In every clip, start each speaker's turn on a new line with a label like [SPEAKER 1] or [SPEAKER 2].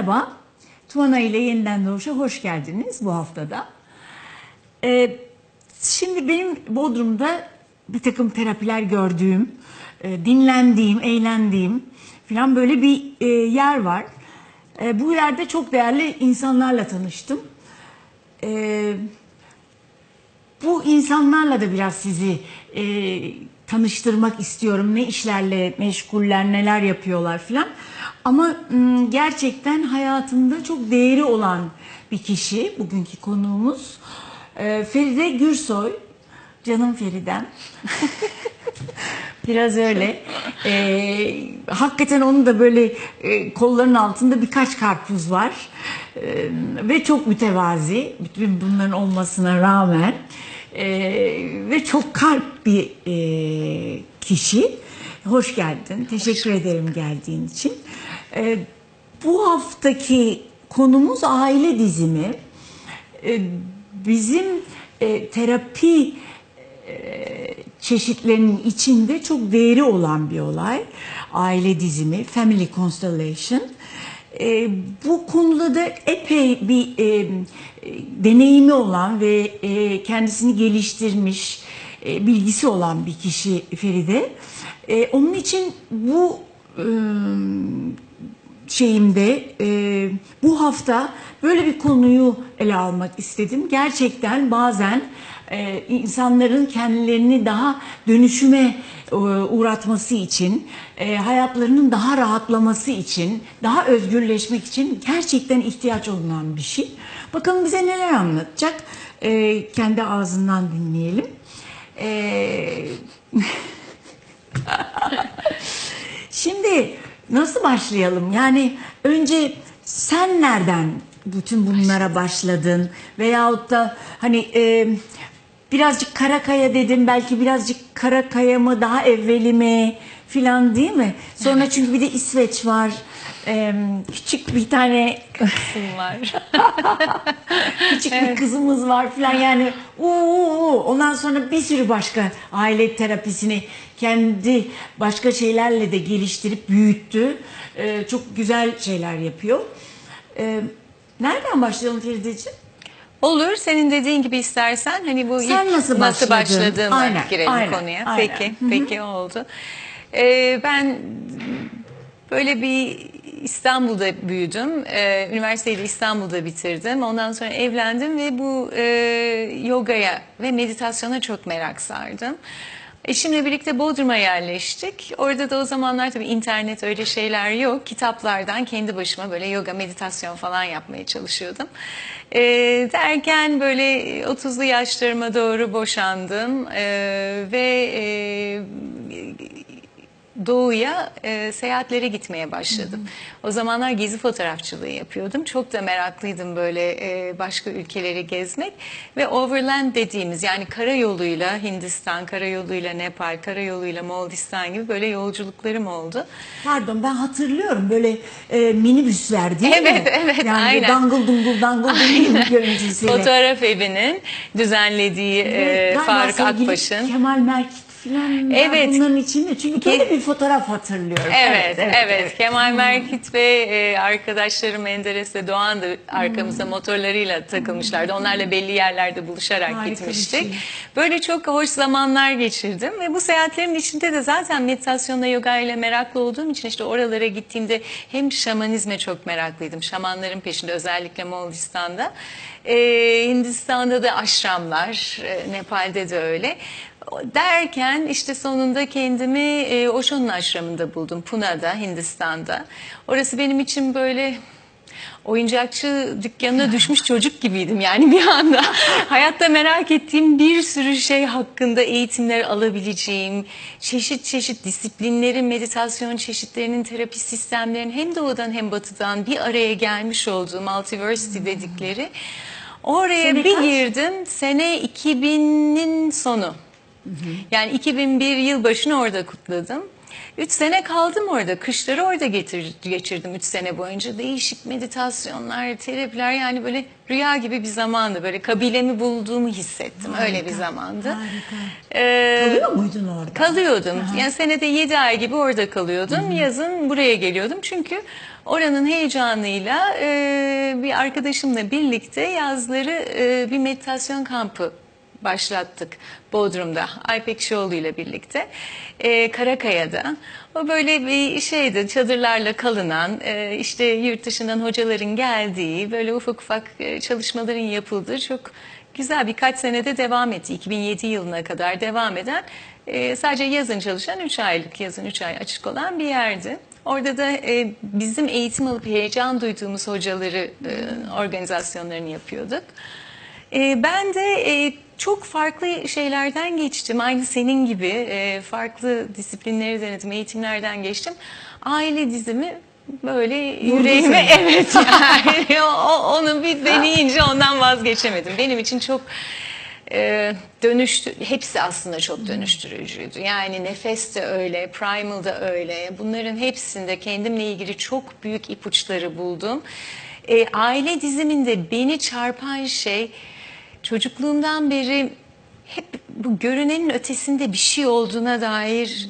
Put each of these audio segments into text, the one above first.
[SPEAKER 1] Merhaba, Tuvana ile Yeniden Doğuş'a hoş geldiniz bu haftada. Ee, şimdi benim Bodrum'da bir takım terapiler gördüğüm, e, dinlendiğim, eğlendiğim falan böyle bir e, yer var. E, bu yerde çok değerli insanlarla tanıştım. E, bu insanlarla da biraz sizi e, tanıştırmak istiyorum. Ne işlerle meşguller, neler yapıyorlar filan. Ama m, gerçekten hayatımda çok değeri olan bir kişi bugünkü konuğumuz. E, Feride Gürsoy. Canım Feridem. Biraz öyle. Ee, hakikaten onun da böyle e, kollarının altında birkaç karpuz var. Ee, ve çok mütevazi. Bütün bunların olmasına rağmen. Ee, ve çok kalp bir e, kişi. Hoş geldin. Teşekkür ederim geldiğin için. Ee, bu haftaki konumuz aile dizimi. Ee, bizim e, terapi çeşitlerinin içinde çok değeri olan bir olay. Aile dizimi, Family Constellation. E, bu konuda da epey bir e, deneyimi olan ve e, kendisini geliştirmiş, e, bilgisi olan bir kişi Feride. E, onun için bu e, şeyimde e, bu hafta böyle bir konuyu ele almak istedim. Gerçekten bazen e, insanların kendilerini daha dönüşüme e, uğratması için, e, hayatlarının daha rahatlaması için, daha özgürleşmek için gerçekten ihtiyaç olunan bir şey. Bakalım bize neler anlatacak? E, kendi ağzından dinleyelim. Şimdi nasıl başlayalım? Yani önce sen nereden bütün bunlara başladın? Veyahut da hani birazcık Karakaya dedim belki birazcık Karakaya mı daha evveli mi filan değil mi? Sonra çünkü bir de İsveç var. E, küçük bir tane
[SPEAKER 2] Kızım var.
[SPEAKER 1] küçük bir kızımız var filan yani uuu ondan sonra bir sürü başka aile terapisini kendi başka şeylerle de geliştirip büyüttü. Ee, çok güzel şeyler yapıyor. Ee, nereden başlayalım Ferideciğim?
[SPEAKER 2] Olur. Senin dediğin gibi istersen hani bu
[SPEAKER 1] Sen
[SPEAKER 2] ilk
[SPEAKER 1] nasıl
[SPEAKER 2] nasıl
[SPEAKER 1] başladın?
[SPEAKER 2] başladığıma
[SPEAKER 1] Aynen,
[SPEAKER 2] girelim
[SPEAKER 1] aynen,
[SPEAKER 2] konuya.
[SPEAKER 1] aynen.
[SPEAKER 2] Peki. Peki oldu. Ee, ben böyle bir İstanbul'da büyüdüm. Ee, üniversiteyi de İstanbul'da bitirdim. Ondan sonra evlendim ve bu e, yogaya ve meditasyona çok merak sardım. Eşimle birlikte Bodrum'a yerleştik. Orada da o zamanlar tabii internet öyle şeyler yok. Kitaplardan kendi başıma böyle yoga, meditasyon falan yapmaya çalışıyordum. Ee, derken böyle 30'lu yaşlarıma doğru boşandım Ee, ve e, doğuya e, seyahatlere gitmeye başladım. O zamanlar gezi fotoğrafçılığı yapıyordum. Çok da meraklıydım böyle e, başka ülkeleri gezmek ve overland dediğimiz yani karayoluyla Hindistan, karayoluyla Nepal, karayoluyla Moldistan gibi böyle yolculuklarım oldu.
[SPEAKER 1] Pardon ben hatırlıyorum böyle e, minibüsler değil mi?
[SPEAKER 2] Evet, evet,
[SPEAKER 1] yani
[SPEAKER 2] aynen.
[SPEAKER 1] Dangıl dungul dangıl dungul görüntüsüyle.
[SPEAKER 2] Fotoğraf evinin düzenlediği e, Faruk Akbaş'ın.
[SPEAKER 1] Kemal Merkit falan var
[SPEAKER 2] Evet.
[SPEAKER 1] bunların içinde. Çünkü böyle bir fotoğraf hatırlıyorum.
[SPEAKER 2] Evet, evet, Kemal Merkit ve e, arkadaşları Menderes ve Doğan da arkamıza motorlarıyla takılmışlardı. Onlarla belli yerlerde buluşarak
[SPEAKER 1] Harika
[SPEAKER 2] gitmiştik.
[SPEAKER 1] şey.
[SPEAKER 2] Böyle çok hoş zamanlar geçirdim ve bu seyahatlerin içinde de zaten meditasyonla, yoga ile meraklı olduğum için işte oralara gittiğimde hem şamanizme çok meraklıydım. Şamanların peşinde özellikle Moğolistan'da. E, Hindistan'da da aşramlar, e, Nepal'de de öyle. Derken işte sonunda kendimi e, Osho'nun aşramında buldum. Puna'da, Hindistan'da. Orası benim için böyle oyuncakçı dükkanına düşmüş çocuk gibiydim yani bir anda. Hayatta merak ettiğim bir sürü şey hakkında eğitimler alabileceğim, çeşit çeşit disiplinlerin, meditasyon çeşitlerinin, terapi sistemlerinin hem doğudan hem batıdan bir araya gelmiş olduğu multiversity dedikleri. Oraya
[SPEAKER 1] Sene
[SPEAKER 2] bir
[SPEAKER 1] kaç?
[SPEAKER 2] girdim. Sene 2000'in sonu. Yani 2001 yılbaşını orada kutladım. Üç sene kaldım orada. Kışları orada getir, geçirdim üç sene boyunca. Değişik meditasyonlar, terapiler yani böyle rüya gibi bir zamandı. Böyle kabilemi bulduğumu hissettim. Öyle bir zamandı.
[SPEAKER 1] harika.
[SPEAKER 2] Ee,
[SPEAKER 1] Kalıyor muydun orada?
[SPEAKER 2] Kalıyordum. Yani senede 7 ay gibi orada kalıyordum. Yazın buraya geliyordum. Çünkü oranın heyecanıyla e, bir arkadaşımla birlikte yazları e, bir meditasyon kampı başlattık Bodrum'da Aypek Şoğlu ile birlikte e, Karakaya'da. O böyle bir şeydi çadırlarla kalınan e, işte yurt dışından hocaların geldiği böyle ufak ufak e, çalışmaların yapıldığı çok güzel birkaç senede devam etti. 2007 yılına kadar devam eden e, sadece yazın çalışan 3 aylık yazın 3 ay açık olan bir yerdi. Orada da e, bizim eğitim alıp heyecan duyduğumuz hocaları e, organizasyonlarını yapıyorduk. E, ben de e, çok farklı şeylerden geçtim. Aynı senin gibi e, farklı disiplinleri denedim, eğitimlerden geçtim. Aile dizimi böyle yüreğime
[SPEAKER 1] seni.
[SPEAKER 2] evet yani o, onu bir deneyince ondan vazgeçemedim. Benim için çok e, dönüştü hepsi aslında çok dönüştürücüydü. Yani nefes de öyle, primal da öyle. Bunların hepsinde kendimle ilgili çok büyük ipuçları buldum. E, aile diziminde beni çarpan şey çocukluğumdan beri hep bu görünenin ötesinde bir şey olduğuna dair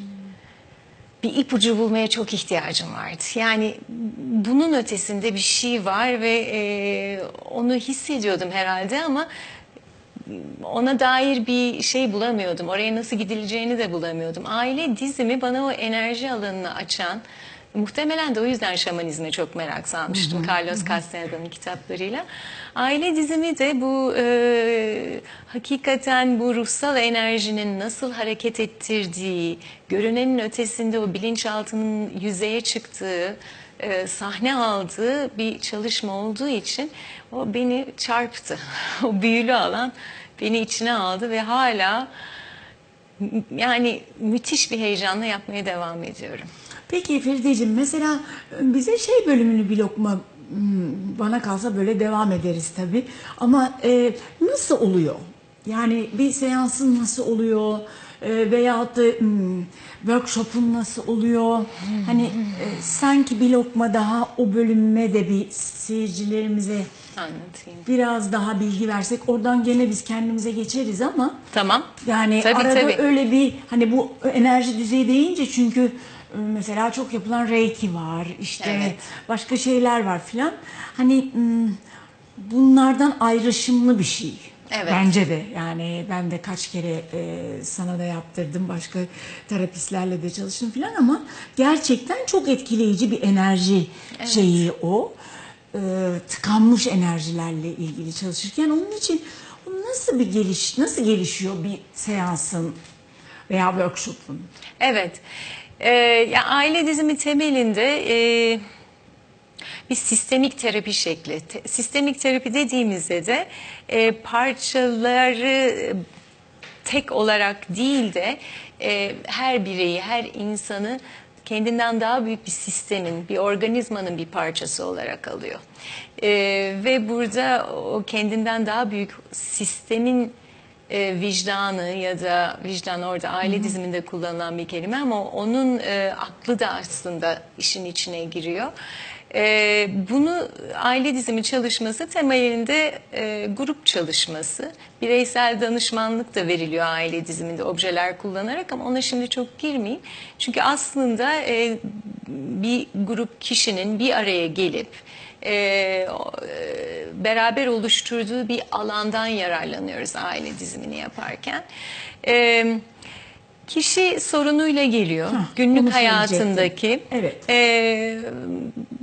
[SPEAKER 2] bir ipucu bulmaya çok ihtiyacım vardı. Yani bunun ötesinde bir şey var ve e, onu hissediyordum herhalde ama ona dair bir şey bulamıyordum. Oraya nasıl gidileceğini de bulamıyordum. Aile dizimi bana o enerji alanını açan, muhtemelen de o yüzden şamanizme çok merak salmıştım. Carlos Castaneda'nın kitaplarıyla. Aile dizimi de bu e, hakikaten bu ruhsal enerjinin nasıl hareket ettirdiği, görünenin ötesinde o bilinçaltının yüzeye çıktığı, e, sahne aldığı bir çalışma olduğu için o beni çarptı. o büyülü alan beni içine aldı ve hala yani müthiş bir heyecanla yapmaya devam ediyorum.
[SPEAKER 1] Peki Ferideciğim mesela bize şey bölümünü bir lokma hmm, bana kalsa böyle devam ederiz tabii. Ama e, nasıl oluyor? Yani bir seansın nasıl oluyor? E, veyahut da hmm, workshop'un nasıl oluyor? Hani e, sanki bir lokma daha o bölüme de bir seyircilerimize
[SPEAKER 2] Anlatayım.
[SPEAKER 1] biraz daha bilgi versek oradan gene biz kendimize geçeriz ama
[SPEAKER 2] Tamam.
[SPEAKER 1] yani
[SPEAKER 2] Tabii,
[SPEAKER 1] arada
[SPEAKER 2] tabii.
[SPEAKER 1] öyle bir hani bu enerji düzeyi deyince çünkü mesela çok yapılan reiki var işte
[SPEAKER 2] Evet.
[SPEAKER 1] başka şeyler var filan. Hani bunlardan ayrışımlı bir şey.
[SPEAKER 2] Evet.
[SPEAKER 1] Bence de yani ben de kaç kere e, sana da yaptırdım başka terapistlerle de çalıştım filan ama gerçekten çok etkileyici bir enerji şeyi o. E, tıkanmış enerjilerle ilgili çalışırken onun için nasıl bir geliş nasıl gelişiyor bir seansın veya workshop'un?
[SPEAKER 2] Evet. Ee, ya aile dizimi temelinde e, bir sistemik terapi şekli. Te- sistemik terapi dediğimizde de e, parçaları tek olarak değil de e, her bireyi, her insanı kendinden daha büyük bir sistemin, bir organizmanın bir parçası olarak alıyor. E, ve burada o kendinden daha büyük sistemin e, vicdanı ya da vicdan orada aile diziminde kullanılan bir kelime ama onun e, aklı da aslında işin içine giriyor. E, bunu aile dizimi çalışması temelinde e, grup çalışması, bireysel danışmanlık da veriliyor aile diziminde objeler kullanarak ama ona şimdi çok girmeyeyim. Çünkü aslında e, bir grup kişinin bir araya gelip e, e, beraber oluşturduğu bir alandan yararlanıyoruz aile dizimini yaparken. E, kişi sorunuyla geliyor
[SPEAKER 1] Hah,
[SPEAKER 2] günlük hayatındaki.
[SPEAKER 1] Evet.
[SPEAKER 2] E,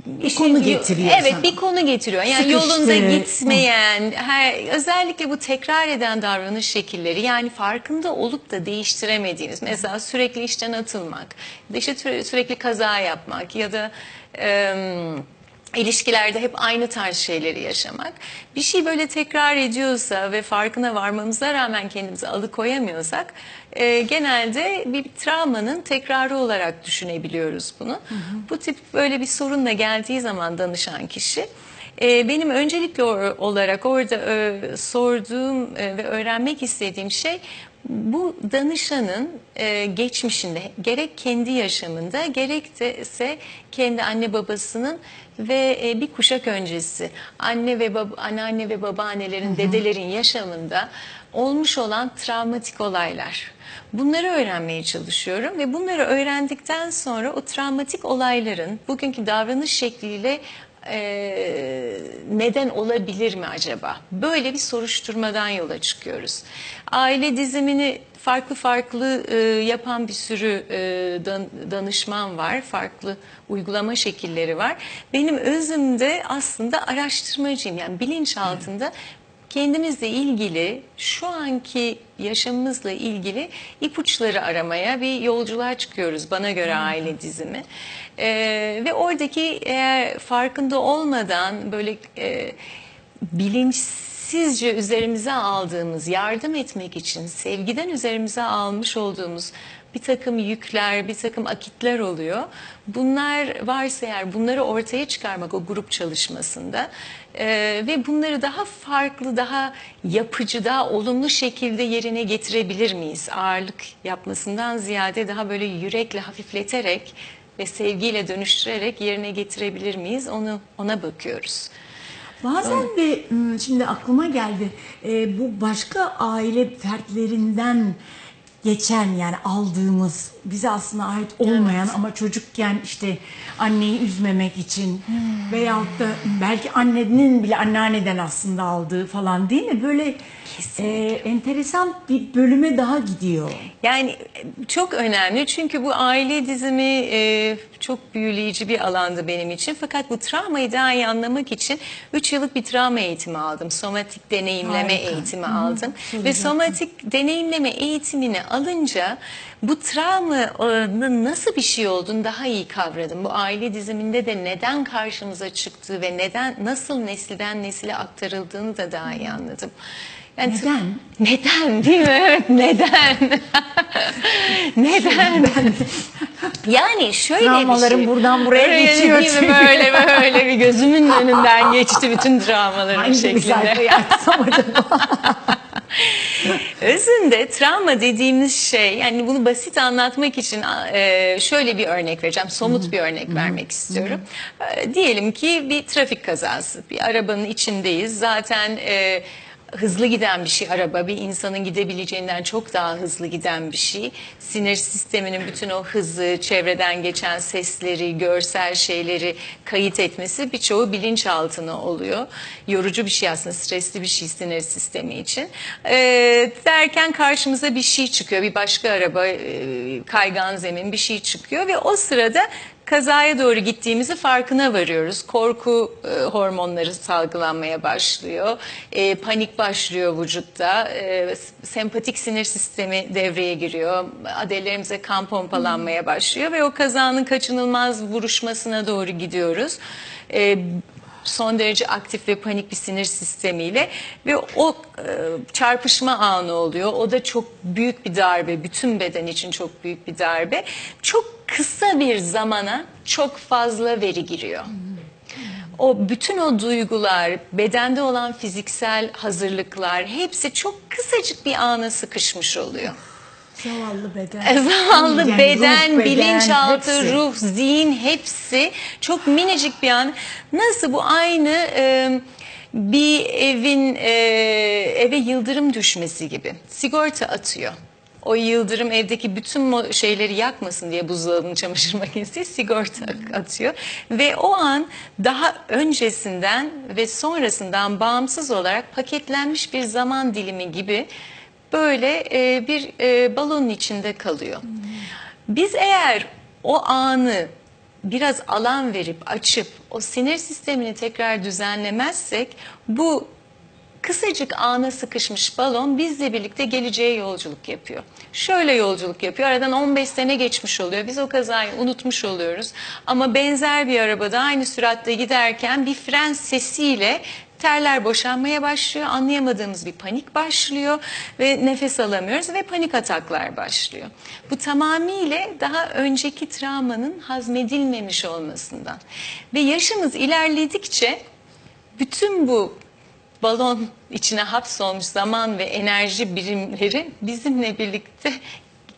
[SPEAKER 1] Bir konu getiriyor
[SPEAKER 2] Evet
[SPEAKER 1] sana.
[SPEAKER 2] bir konu getiriyor. Yani
[SPEAKER 1] Sıkıştı.
[SPEAKER 2] yolunda gitmeyen, her, özellikle bu tekrar eden davranış şekilleri yani farkında olup da değiştiremediğimiz. Mesela sürekli işten atılmak, işte süre- sürekli kaza yapmak ya da... em, ilişkilerde hep aynı tarz şeyleri yaşamak. Bir şey böyle tekrar ediyorsa ve farkına varmamıza rağmen kendimizi alıkoyamıyorsak e, genelde bir travmanın tekrarı olarak düşünebiliyoruz bunu. Bu tip böyle bir sorunla geldiği zaman danışan kişi e, benim öncelikli olarak orada e, sorduğum e, ve öğrenmek istediğim şey bu danışanın e, geçmişinde gerek kendi yaşamında gerek de ise kendi anne babasının ve e, bir kuşak öncesi anne ve baba, anneanne ve babaannelerin, dedelerin yaşamında olmuş olan travmatik olaylar. Bunları öğrenmeye çalışıyorum ve bunları öğrendikten sonra o travmatik olayların bugünkü davranış şekliyle e, neden olabilir mi acaba? Böyle bir soruşturmadan yola çıkıyoruz. Aile dizimini farklı farklı e, yapan bir sürü e, dan- danışman var. Farklı uygulama şekilleri var. Benim özümde aslında araştırmacıyım. Yani bilinçaltında kendimizle ilgili şu anki yaşamımızla ilgili ipuçları aramaya bir yolculuğa çıkıyoruz bana göre aile dizimi. Ee, ve oradaki eğer farkında olmadan böyle e, bilinçsizce üzerimize aldığımız yardım etmek için sevgiden üzerimize almış olduğumuz bir takım yükler, bir takım akitler oluyor. Bunlar varsa eğer bunları ortaya çıkarmak o grup çalışmasında e, ve bunları daha farklı, daha yapıcı, daha olumlu şekilde yerine getirebilir miyiz? Ağırlık yapmasından ziyade daha böyle yürekle hafifleterek ve sevgiyle dönüştürerek yerine getirebilir miyiz? Onu ona bakıyoruz.
[SPEAKER 1] Bazen de hmm, şimdi aklıma geldi e, bu başka aile fertlerinden geçen yani aldığımız bize aslında ait olmayan ama çocukken işte anneyi üzmemek için veyahut da belki annenin bile anneanneden aslında aldığı falan değil mi? Böyle e, enteresan bir bölüme daha gidiyor.
[SPEAKER 2] Yani e, çok önemli çünkü bu aile dizimi e, çok büyüleyici bir alandı benim için. Fakat bu travmayı daha iyi anlamak için 3 yıllık bir travma eğitimi aldım. Somatik deneyimleme
[SPEAKER 1] Harika.
[SPEAKER 2] eğitimi aldım. Ve somatik deneyimleme eğitimini alınca bu travmanın nasıl bir şey olduğunu daha iyi kavradım. Bu aile diziminde de neden karşımıza çıktığı ve neden nasıl nesilden nesile aktarıldığını da daha iyi anladım. Yani
[SPEAKER 1] Neden?
[SPEAKER 2] Neden değil mi? Evet, neden? neden? yani şöyle
[SPEAKER 1] Travmalarım
[SPEAKER 2] bir şey.
[SPEAKER 1] buradan buraya
[SPEAKER 2] Öyle
[SPEAKER 1] geçiyor
[SPEAKER 2] değil mi? Böyle böyle bir gözümün önünden geçti bütün travmaların
[SPEAKER 1] Hangi bir
[SPEAKER 2] şeklinde.
[SPEAKER 1] sayfayı açsam acaba?
[SPEAKER 2] Özünde travma dediğimiz şey yani bunu basit anlatmak için e, şöyle bir örnek vereceğim. Somut bir örnek vermek istiyorum. E, Diyelim ki bir trafik kazası. Bir arabanın içindeyiz. Zaten e, hızlı giden bir şey araba bir insanın gidebileceğinden çok daha hızlı giden bir şey. Sinir sisteminin bütün o hızı, çevreden geçen sesleri, görsel şeyleri kayıt etmesi birçoğu bilinçaltına oluyor. Yorucu bir şey aslında, stresli bir şey sinir sistemi için. Ee, derken karşımıza bir şey çıkıyor, bir başka araba, e, kaygan zemin bir şey çıkıyor ve o sırada kazaya doğru gittiğimizi farkına varıyoruz. Korku e, hormonları salgılanmaya başlıyor. E, panik başlıyor vücutta. E, sempatik sinir sistemi devreye giriyor. Adellerimize kan pompalanmaya başlıyor ve o kazanın kaçınılmaz vuruşmasına doğru gidiyoruz. E, son derece aktif ve panik bir sinir sistemiyle ve o e, çarpışma anı oluyor. O da çok büyük bir darbe, bütün beden için çok büyük bir darbe. Çok kısa bir zamana çok fazla veri giriyor. O bütün o duygular, bedende olan fiziksel hazırlıklar hepsi çok kısacık bir ana sıkışmış oluyor.
[SPEAKER 1] Zavallı beden.
[SPEAKER 2] Zavallı
[SPEAKER 1] Yani
[SPEAKER 2] beden,
[SPEAKER 1] ruh, beden,
[SPEAKER 2] bilinçaltı,
[SPEAKER 1] hepsi.
[SPEAKER 2] ruh, zihin hepsi çok minicik bir an. Nasıl bu aynı e, bir evin e, eve yıldırım düşmesi gibi. Sigorta atıyor. O yıldırım evdeki bütün şeyleri yakmasın diye buzdolabının çamaşır makinesi sigorta atıyor. Ve o an daha öncesinden ve sonrasından bağımsız olarak paketlenmiş bir zaman dilimi gibi böyle e, bir e, balonun içinde kalıyor. Biz eğer o anı biraz alan verip açıp o sinir sistemini tekrar düzenlemezsek bu kısacık ana sıkışmış balon bizle birlikte geleceğe yolculuk yapıyor. Şöyle yolculuk yapıyor. Aradan 15 sene geçmiş oluyor. Biz o kazayı unutmuş oluyoruz. Ama benzer bir arabada aynı süratle giderken bir fren sesiyle terler boşanmaya başlıyor. Anlayamadığımız bir panik başlıyor ve nefes alamıyoruz ve panik ataklar başlıyor. Bu tamamıyla daha önceki travmanın hazmedilmemiş olmasından. Ve yaşımız ilerledikçe bütün bu balon içine hapsolmuş zaman ve enerji birimleri bizimle birlikte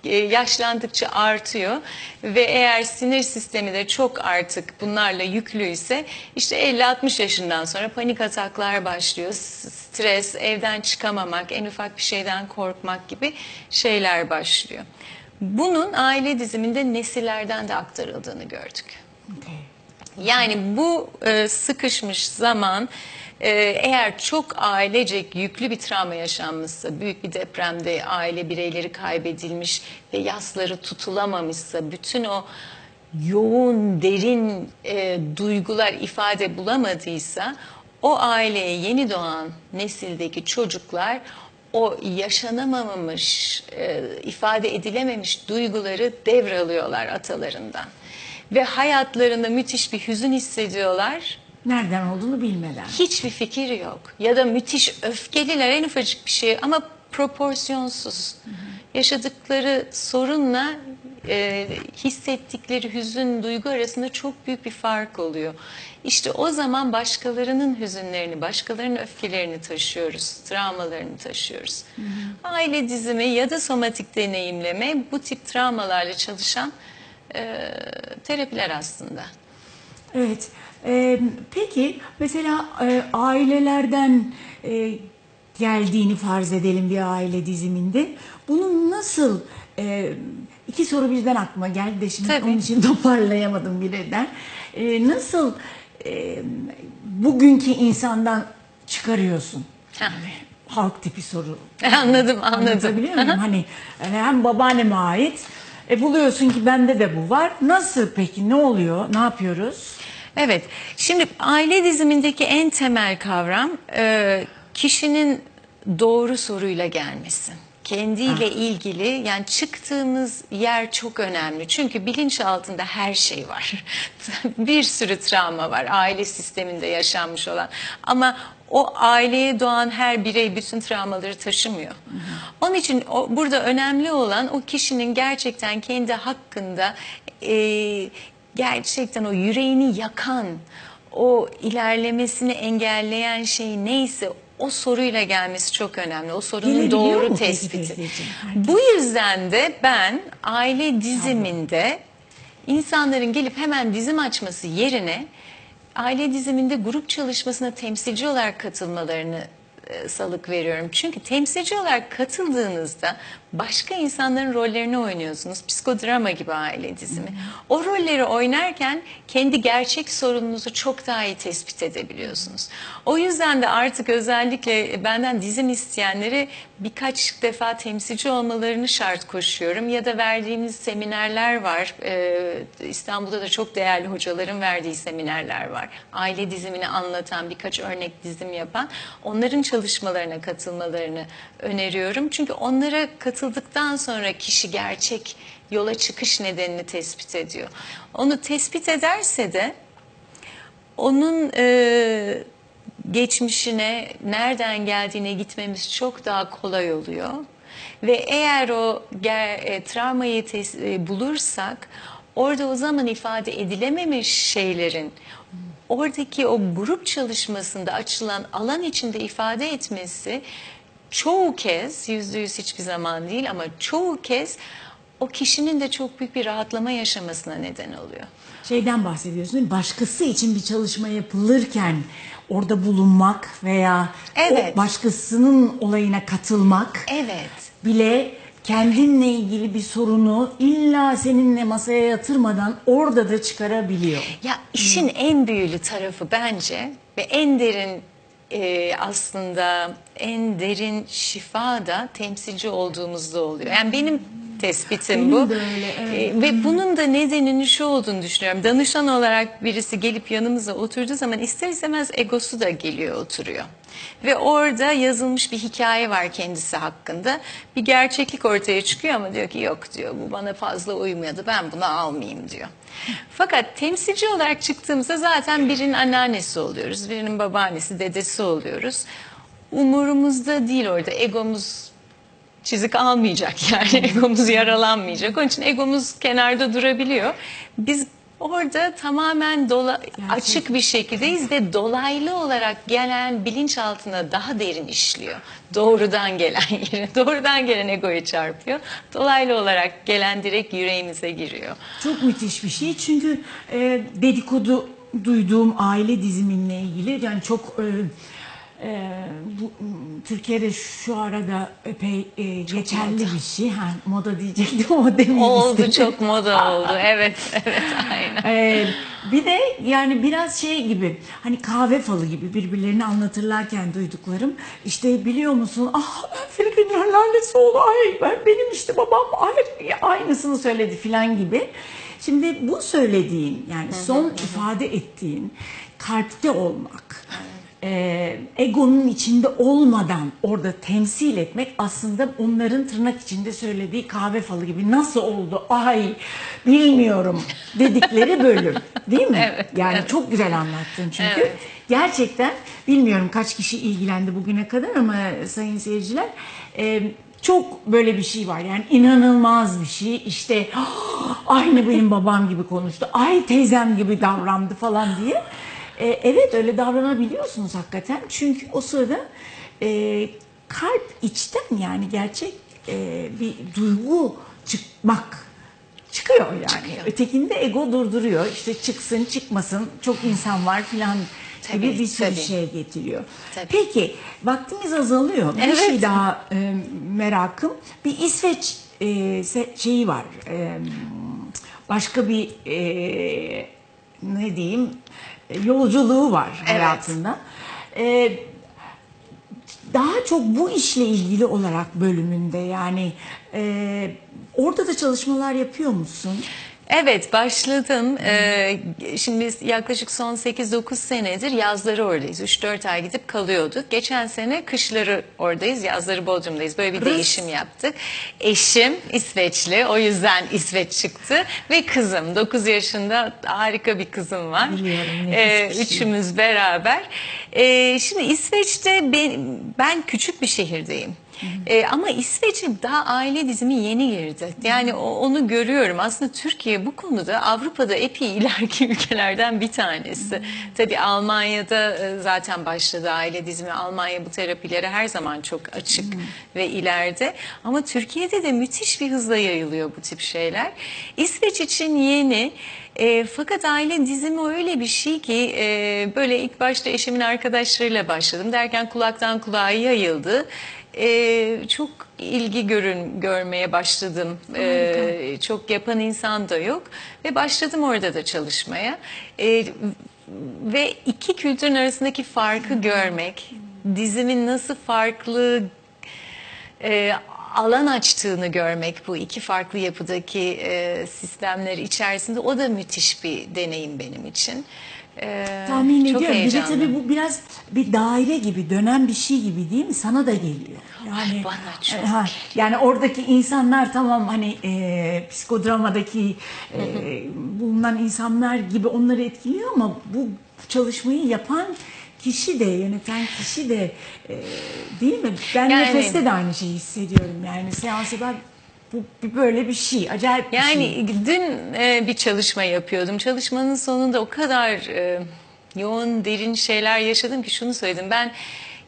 [SPEAKER 2] yaşlandıkça artıyor ve eğer sinir sistemi de çok artık bunlarla yüklüyse işte 50-60 yaşından sonra panik ataklar başlıyor. Stres, evden çıkamamak, en ufak bir şeyden korkmak gibi şeyler başlıyor. Bunun aile diziminde nesillerden de aktarıldığını gördük.
[SPEAKER 1] Okay.
[SPEAKER 2] Yani bu e, sıkışmış zaman e, eğer çok ailecek yüklü bir travma yaşanmışsa, büyük bir depremde aile bireyleri kaybedilmiş ve yasları tutulamamışsa, bütün o yoğun, derin e, duygular ifade bulamadıysa, o aileye yeni doğan nesildeki çocuklar o yaşanamamış, e, ifade edilememiş duyguları devralıyorlar atalarından. Ve hayatlarında müthiş bir hüzün hissediyorlar.
[SPEAKER 1] Nereden olduğunu bilmeden.
[SPEAKER 2] Hiçbir fikir yok. Ya da müthiş öfkeliler en ufacık bir şey ama proporsiyonsuz. Yaşadıkları sorunla e, hissettikleri hüzün duygu arasında çok büyük bir fark oluyor. İşte o zaman başkalarının hüzünlerini, başkalarının öfkelerini taşıyoruz, travmalarını taşıyoruz. Aile dizimi ya da somatik deneyimleme bu tip travmalarla çalışan e, terapiler aslında.
[SPEAKER 1] Evet. Ee, peki mesela e, ailelerden e, geldiğini farz edelim bir aile diziminde. Bunun nasıl e, iki soru birden aklıma geldi de şimdi
[SPEAKER 2] Tabii.
[SPEAKER 1] onun için toparlayamadım birden. E, nasıl e, bugünkü insandan çıkarıyorsun?
[SPEAKER 2] Ha.
[SPEAKER 1] Halk tipi soru.
[SPEAKER 2] Anladım, anladım.
[SPEAKER 1] Anlatabiliyor muyum? hani yani hem babaanneme ait. E buluyorsun ki bende de bu var. Nasıl peki? Ne oluyor? Ne yapıyoruz?
[SPEAKER 2] Evet, şimdi aile dizimindeki en temel kavram e, kişinin doğru soruyla gelmesi. Kendiyle ilgili yani çıktığımız yer çok önemli. Çünkü bilinç altında her şey var. Bir sürü travma var aile sisteminde yaşanmış olan. Ama o aileye doğan her birey bütün travmaları taşımıyor. Onun için o, burada önemli olan o kişinin gerçekten kendi hakkında e, gerçekten o yüreğini yakan, o ilerlemesini engelleyen şey neyse o soruyla gelmesi çok önemli. O sorunun
[SPEAKER 1] Gelebiliyor
[SPEAKER 2] doğru tespiti. Bu yüzden de ben aile diziminde insanların gelip hemen dizim açması yerine aile diziminde grup çalışmasına temsilci olarak katılmalarını salık veriyorum. Çünkü temsilci olarak katıldığınızda başka insanların rollerini oynuyorsunuz. Psikodrama gibi aile dizimi. O rolleri oynarken kendi gerçek sorununuzu çok daha iyi tespit edebiliyorsunuz. O yüzden de artık özellikle benden dizim isteyenlere birkaç defa temsilci olmalarını şart koşuyorum. Ya da verdiğimiz seminerler var. Ee, İstanbul'da da çok değerli hocaların verdiği seminerler var. Aile dizimini anlatan, birkaç örnek dizim yapan. Onların çalışmalarına katılmalarını öneriyorum. Çünkü onlara katıldıktan sonra kişi gerçek yola çıkış nedenini tespit ediyor. Onu tespit ederse de onun e, geçmişine, nereden geldiğine gitmemiz çok daha kolay oluyor. Ve eğer o e, travmayı e, bulursak, orada o zaman ifade edilememiş şeylerin, oradaki o grup çalışmasında açılan alan içinde ifade etmesi çoğu kez, yüzde yüz hiçbir zaman değil ama çoğu kez o kişinin de çok büyük bir rahatlama yaşamasına neden oluyor.
[SPEAKER 1] Şeyden bahsediyorsun değil mi? Başkası için bir çalışma yapılırken orada bulunmak veya
[SPEAKER 2] Evet.
[SPEAKER 1] o başkasının olayına katılmak
[SPEAKER 2] Evet.
[SPEAKER 1] bile kendinle ilgili bir sorunu illa seninle masaya yatırmadan orada da çıkarabiliyor.
[SPEAKER 2] Ya işin en büyülü tarafı bence ve en derin e, aslında en derin şifa da temsilci olduğumuzda oluyor. Yani benim tespitim
[SPEAKER 1] Benim
[SPEAKER 2] bu.
[SPEAKER 1] de öyle, evet.
[SPEAKER 2] E, ve bunun da nedeninin şu olduğunu düşünüyorum. Danışan olarak birisi gelip yanımıza oturduğu zaman ister istemez egosu da geliyor oturuyor. Ve orada yazılmış bir hikaye var kendisi hakkında. Bir gerçeklik ortaya çıkıyor ama diyor ki yok diyor bu bana fazla uymuyordu ben bunu almayayım diyor. Fakat temsilci olarak çıktığımızda zaten birinin anneannesi oluyoruz, birinin babaannesi, dedesi oluyoruz. Umurumuzda değil orada egomuz çizik almayacak yani egomuz yaralanmayacak. Onun için egomuz kenarda durabiliyor. Biz Orada tamamen dola, açık bir şekildeyiz ve dolaylı olarak gelen bilinçaltına daha derin işliyor. Doğrudan gelen yere, doğrudan gelen egoya çarpıyor. Dolaylı olarak gelen direkt yüreğimize giriyor.
[SPEAKER 1] Çok müthiş bir şey çünkü e, dedikodu duyduğum aile diziminle ilgili yani çok e, e, bu, Türkiye'de şu arada epey e, geçerli bir şey. Ha, moda diyecektim ama demeyeyim
[SPEAKER 2] Oldu
[SPEAKER 1] istedim.
[SPEAKER 2] çok moda oldu. Evet, evet aynen.
[SPEAKER 1] Ee, bir de yani biraz şey gibi hani kahve falı gibi birbirlerini anlatırlarken duyduklarım işte biliyor musun ah Filipi'nin annesi oldu ay ben, benim işte babam ay, aynısını söyledi filan gibi. Şimdi bu söylediğin yani son ifade ettiğin kalpte olmak e, egonun içinde olmadan orada temsil etmek aslında onların tırnak içinde söylediği kahve falı gibi nasıl oldu ay bilmiyorum dedikleri bölüm değil mi?
[SPEAKER 2] Evet,
[SPEAKER 1] yani
[SPEAKER 2] evet.
[SPEAKER 1] çok güzel anlattın çünkü.
[SPEAKER 2] Evet.
[SPEAKER 1] Gerçekten bilmiyorum kaç kişi ilgilendi bugüne kadar ama sayın seyirciler e, çok böyle bir şey var yani inanılmaz bir şey işte "Ah, aynı benim babam gibi konuştu ay teyzem gibi davrandı falan diye. E, evet öyle davranabiliyorsunuz hakikaten çünkü o sırada e, kalp içten yani gerçek e, bir duygu çıkmak çıkıyor yani.
[SPEAKER 2] Çıkıyor.
[SPEAKER 1] Ötekinde ego durduruyor. İşte çıksın çıkmasın çok insan var filan gibi
[SPEAKER 2] Tabii,
[SPEAKER 1] bir sürü
[SPEAKER 2] tabii.
[SPEAKER 1] şey getiriyor.
[SPEAKER 2] Tabii.
[SPEAKER 1] Peki vaktimiz azalıyor. Bir
[SPEAKER 2] Evet.
[SPEAKER 1] şey daha e, merakım. Bir İsveç e, şeyi var. E, başka bir e, ne diyeyim yolculuğu var
[SPEAKER 2] Evet.
[SPEAKER 1] hayatında. E, daha çok bu işle ilgili olarak bölümünde yani e, orada da çalışmalar yapıyor musun?
[SPEAKER 2] Evet başladım. Ee, şimdi biz yaklaşık son 8-9 senedir yazları oradayız. 3-4 ay gidip kalıyorduk. Geçen sene kışları oradayız, yazları Bodrum'dayız. Böyle bir
[SPEAKER 1] Rus.
[SPEAKER 2] değişim yaptık. Eşim İsveçli, o yüzden İsveç çıktı. Ve kızım, 9 yaşında harika bir kızım var.
[SPEAKER 1] Biliyorum,
[SPEAKER 2] Ee,
[SPEAKER 1] şey.
[SPEAKER 2] üçümüz beraber. Ee, şimdi İsveç'te ben, ben küçük bir şehirdeyim. Ee, ama İsveç'e daha aile dizimi yeni girdi. Yani o- onu görüyorum. Aslında Türkiye bu konuda Avrupa'da epey ileriki ülkelerden bir tanesi. Tabii Almanya'da e, zaten başladı aile dizimi. Almanya bu terapilere her zaman çok açık ve ileride. Ama Türkiye'de de müthiş bir hızla yayılıyor bu tip şeyler. İsveç için yeni. E, fakat aile dizimi öyle bir şey ki e, böyle ilk başta eşimin arkadaşlarıyla başladım derken kulaktan kulağa yayıldı. E, çok ilgi görün görmeye başladım. E, çok yapan insan da yok ve başladım orada da çalışmaya. E, ve iki kültürün arasındaki farkı görmek, dizimin nasıl farklı e, alan açtığını görmek bu iki farklı yapıdaki e, sistemler içerisinde o da müthiş bir deneyim benim için. E,
[SPEAKER 1] Tahmin
[SPEAKER 2] çok
[SPEAKER 1] ediyorum. Bir de tabii bu biraz bir daire gibi dönen bir şey gibi değil mi? Sana da geliyor. Yani
[SPEAKER 2] bana çok
[SPEAKER 1] E, ha, yani oradaki insanlar tamam hani e, psikodramadaki e, bulunan insanlar gibi onları etkiliyor ama bu çalışmayı yapan kişi de yöneten kişi de e, değil mi? Ben
[SPEAKER 2] Yani-
[SPEAKER 1] nefeste de aynı şeyi hissediyorum. Yani seansı ben bu bir böyle bir şey. Acayip bir şey.
[SPEAKER 2] Yani dün e, bir çalışma yapıyordum. Çalışmanın sonunda o kadar e, yoğun, derin şeyler yaşadım ki şunu söyledim. Ben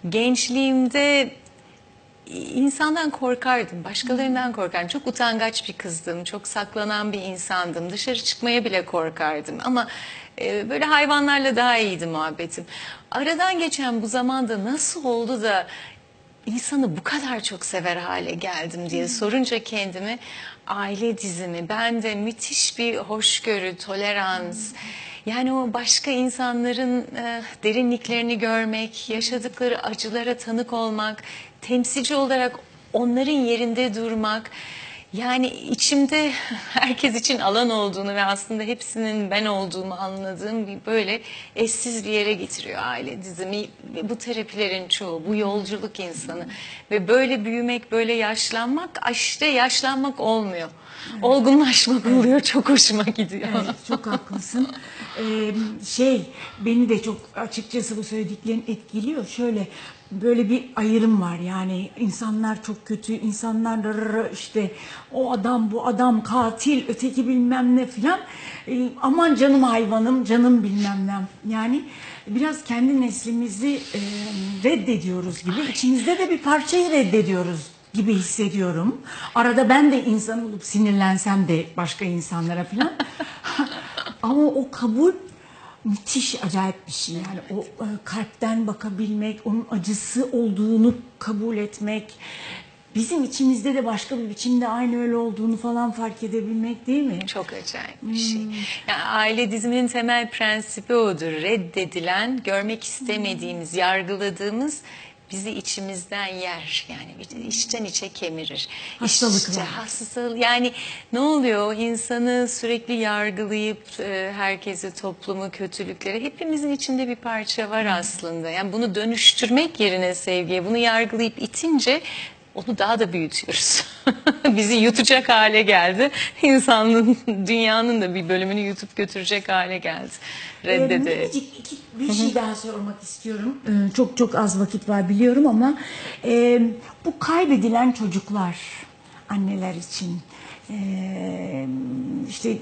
[SPEAKER 2] gençliğimde insandan korkardım, başkalarından korkardım. Çok utangaç bir kızdım, çok saklanan bir insandım. Dışarı çıkmaya bile korkardım ama e, böyle hayvanlarla daha iyiydi muhabbetim. Aradan geçen bu zamanda nasıl oldu da insanı bu kadar çok sever hale geldim diye sorunca kendime aile dizimi bende müthiş bir hoşgörü, tolerans. Yani o başka insanların e, derinliklerini görmek, yaşadıkları acılara tanık olmak, temsilci olarak onların yerinde durmak. Yani içimde herkes için alan olduğunu ve aslında hepsinin ben olduğumu anladığım bir böyle eşsiz bir yere getiriyor aile dizimi bu terapilerin çoğu, bu yolculuk insanı ve böyle büyümek, böyle yaşlanmak, işte yaşlanmak olmuyor. olgunlaşmak oluyor. Çok hoşuma gidiyor.
[SPEAKER 1] Evet, çok haklısın. Ee, şey beni de çok açıkçası bu söylediklerin etkiliyor. Şöyle böyle bir ayrım var yani insanlar çok kötü, insanlar işte o adam bu adam katil, öteki bilmem ne filan. Ee, aman canım hayvanım, canım bilmem ne. Yani biraz kendi neslimizi e, reddediyoruz gibi. İçimizde de bir parçayı reddediyoruz gibi hissediyorum. Arada ben de insan olup sinirlensem de başka insanlara falan. Ama o kabul müthiş acayip bir şey. Yani o e, kalpten bakabilmek, onun acısı olduğunu kabul etmek, bizim içimizde de başka bir biçimde aynı öyle olduğunu falan fark edebilmek değil mi?
[SPEAKER 2] Çok acayip bir şey. Yani aile diziminin temel prensibi odur. Reddedilen, görmek istemediğimiz, yargıladığımız bizi içimizden yer. Yani içten içe kemirir.
[SPEAKER 1] Hastalık
[SPEAKER 2] İşte
[SPEAKER 1] var.
[SPEAKER 2] hastalık yani ne oluyor insanı sürekli yargılayıp e, herkesi toplumu kötülükleri hepimizin içinde bir parça var aslında. Yani bunu dönüştürmek yerine sevgiye bunu yargılayıp itince onu daha da büyütüyoruz. Bizi yutacak hale geldi. İnsanlığın, dünyanın da bir bölümünü yutup götürecek hale geldi.
[SPEAKER 1] Ee, minicik iki, bir şey daha sormak istiyorum. Ee, çok çok az vakit var biliyorum ama e, bu kaybedilen çocuklar anneler için işte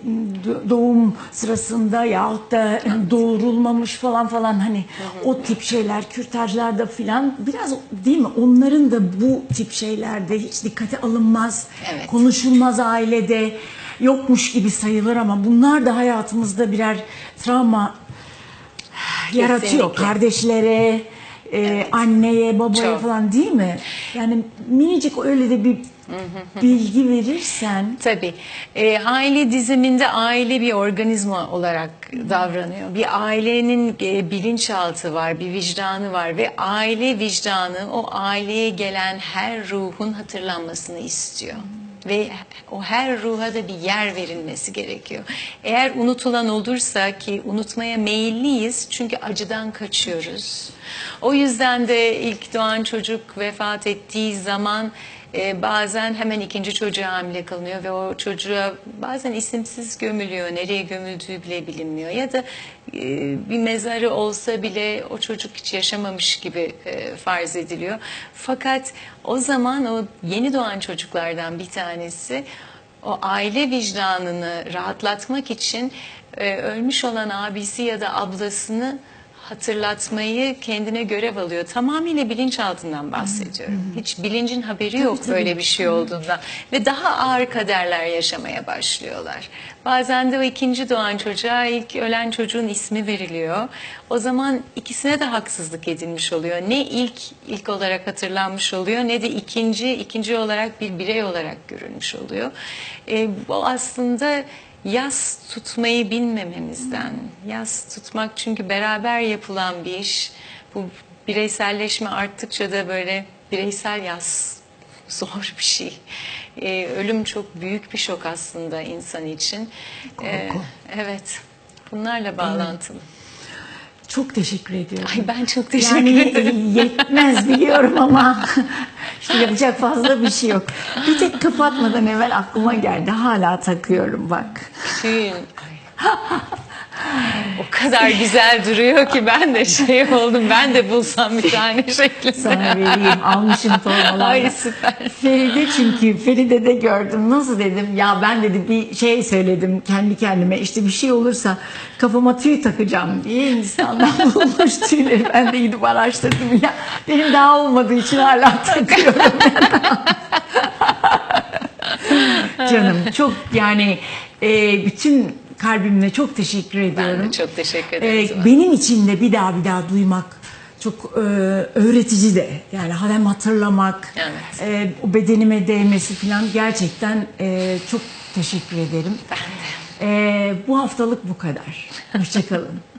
[SPEAKER 1] do- doğum sırasında yahut da doğurulmamış falan falan hani o tip şeyler kürtajlarda filan biraz değil mi onların da bu tip şeylerde hiç dikkate alınmaz
[SPEAKER 2] Evet.
[SPEAKER 1] konuşulmaz ailede yokmuş gibi sayılır ama bunlar da hayatımızda birer travma yaratıyor
[SPEAKER 2] Kesinlikle.
[SPEAKER 1] kardeşlere, e, anneye, babaya
[SPEAKER 2] Çok.
[SPEAKER 1] falan değil mi? Yani minicik öyle de bir bilgi verirsen
[SPEAKER 2] Tabii. Ee, aile diziminde aile bir organizma olarak davranıyor. Bir ailenin e, bilinçaltı var, bir vicdanı var ve aile vicdanı o aileye gelen her ruhun hatırlanmasını istiyor. Ve o her ruha da bir yer verilmesi gerekiyor. Eğer unutulan olursa ki unutmaya meyilliyiz çünkü acıdan kaçıyoruz. O yüzden de ilk doğan çocuk vefat ettiği zaman e, bazen hemen ikinci çocuğa hamile kalınıyor ve o çocuğa bazen isimsiz gömülüyor. Nereye gömüldüğü bile bilinmiyor. Ya da e, bir mezarı olsa bile o çocuk hiç yaşamamış gibi e, farz ediliyor. Fakat o zaman o yeni doğan çocuklardan bir tanesi o aile vicdanını rahatlatmak için e, ölmüş olan abisi ya da ablasını hatırlatmayı kendine görev alıyor. Tamamıyla bilinçaltından bahsediyorum. Hiç bilincin haberi yok böyle bir şey olduğundan. Ve daha ağır kaderler yaşamaya başlıyorlar. Bazen de o ikinci doğan çocuğa ilk ölen çocuğun ismi veriliyor. O zaman ikisine de haksızlık edilmiş oluyor. Ne ilk ilk olarak hatırlanmış oluyor ne de ikinci ikinci olarak bir birey olarak görülmüş oluyor. E, bu aslında yas tutmayı bilmememizden. Yas tutmak çünkü beraber yapılan bir iş. Bu bireyselleşme arttıkça da böyle bireysel yas zor bir şey. Ee, ölüm çok büyük bir şok aslında insan için. Ee, evet. Bunlarla bağlantılı.
[SPEAKER 1] Çok teşekkür ediyorum.
[SPEAKER 2] Ay ben çok teşekkür
[SPEAKER 1] Yani
[SPEAKER 2] ederim.
[SPEAKER 1] yetmez biliyorum ama işte yapacak fazla bir şey yok. Bir tek kapatmadan evvel aklıma geldi. Hala takıyorum bak.
[SPEAKER 2] Tüyün. o kadar güzel duruyor ki ben de şey oldum. Ben de bulsam bir tane şeklinde.
[SPEAKER 1] Sana vereyim. Almışım torbalarla.
[SPEAKER 2] Ay süper.
[SPEAKER 1] Feride çünkü Feride de gördüm. Nasıl dedim ya ben dedi bir şey söyledim kendi kendime işte bir şey olursa kafama tüy takacağım diye insanlar bulmuş tüyleri. Ben de gidip araştırdım ya. Benim daha olmadığı için hala takıyorum. Canım çok yani e, bütün kalbimle çok teşekkür
[SPEAKER 2] Ben
[SPEAKER 1] ediyorum.
[SPEAKER 2] de çok teşekkür
[SPEAKER 1] Ee,
[SPEAKER 2] ederim. Sıla.
[SPEAKER 1] benim için de bir daha bir daha duymak çok e, öğretici de yani hem hatırlamak
[SPEAKER 2] Evet.
[SPEAKER 1] e, o bedenime değmesi falan gerçekten e, çok teşekkür ederim.
[SPEAKER 2] Ben de.
[SPEAKER 1] E, bu haftalık bu kadar. Hoşçakalın.